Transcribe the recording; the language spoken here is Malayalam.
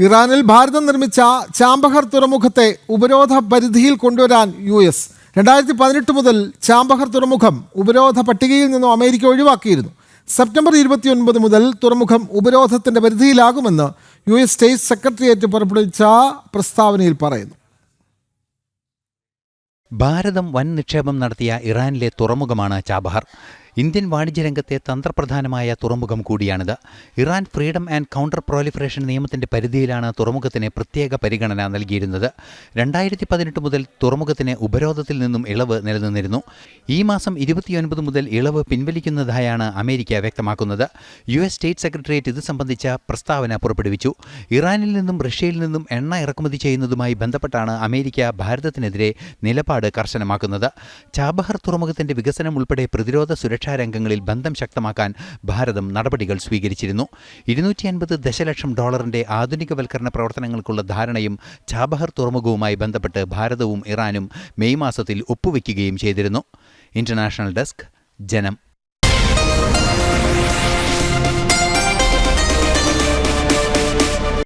ഇറാനിൽ ഭാരതം നിർമ്മിച്ച ചാമ്പഹർ തുറമുഖത്തെ ഉപരോധ പരിധിയിൽ കൊണ്ടുവരാൻ യു എസ്. രണ്ടായിരത്തി പതിനെട്ട് മുതൽ ചാമ്പഹർ തുറമുഖം ഉപരോധ പട്ടികയിൽ നിന്നും അമേരിക്ക ഒഴിവാക്കിയിരുന്നു. സെപ്റ്റംബർ ഇരുപത്തിയൊൻപത് മുതൽ തുറമുഖം ഉപരോധത്തിന്റെ പരിധിയിലാകുമെന്ന് യു എസ് സ്റ്റേറ്റ് സെക്രട്ടേറിയറ്റ് പുറപ്പെടുവിച്ച പ്രസ്താവനയിൽ പറയുന്നു. ഭാരതം വൻ നിക്ഷേപം നടത്തിയ ഇറാനിലെ തുറമുഖമാണ് ചാബഹാർ. ഇന്ത്യൻ വാണിജ്യ രംഗത്തെ തന്ത്രപ്രധാനമായ തുറമുഖം കൂടിയാണിത്. Iran freedom and counter proliferation നിയമത്തിന്റെ പരിധിയിലാണ് തുറമുഖത്തിന് പ്രത്യേക പരിഗണന നൽകിയിരുന്നത്. രണ്ടായിരത്തി പതിനെട്ട് മുതൽ തുറമുഖത്തിന് ഉപരോധത്തിൽ നിന്നും ഇളവ് നിലനിന്നിരുന്നു. ഈ മാസം ഇരുപത്തിയൊൻപത് മുതൽ ഇളവ് പിൻവലിക്കുന്നതായാണ് അമേരിക്ക വ്യക്തമാക്കുന്നത്. യു എസ് സ്റ്റേറ്റ് സെക്രട്ടേറിയറ്റ് ഇത് സംബന്ധിച്ച പ്രസ്താവന പുറപ്പെടുവിച്ചു. ഇറാനിൽ നിന്നും റഷ്യയിൽ നിന്നും എണ്ണ ഇറക്കുമതി ചെയ്യുന്നതുമായി ബന്ധപ്പെട്ടാണ് അമേരിക്ക ഭാരതത്തിനെതിരെ നിലപാട് കർശനമാക്കുന്നത്. ചാബഹർ തുറമുഖത്തിന്റെ വികസനം ഉൾപ്പെടെ പ്രതിരോധ സുരക്ഷാ രംഗങ്ങളിൽ ബന്ധം ശക്തമാക്കാൻ ഭാരതം നടപടികൾ സ്വീകരിച്ചിരുന്നു. ഇരുന്നൂറ്റി അൻപത് ദശലക്ഷം ഡോളറിന്റെ ആധുനികവൽക്കരണ പ്രവർത്തനങ്ങൾക്കുള്ള ധാരണയും ചാബഹർ തുറമുഖവുമായി ബന്ധപ്പെട്ട് ഭാരതവും ഇറാനും മെയ് മാസത്തിൽ ഒപ്പുവെക്കുകയും ചെയ്തിരുന്നു. ഇന്റർനാഷണൽ ഡെസ്ക് ജനം.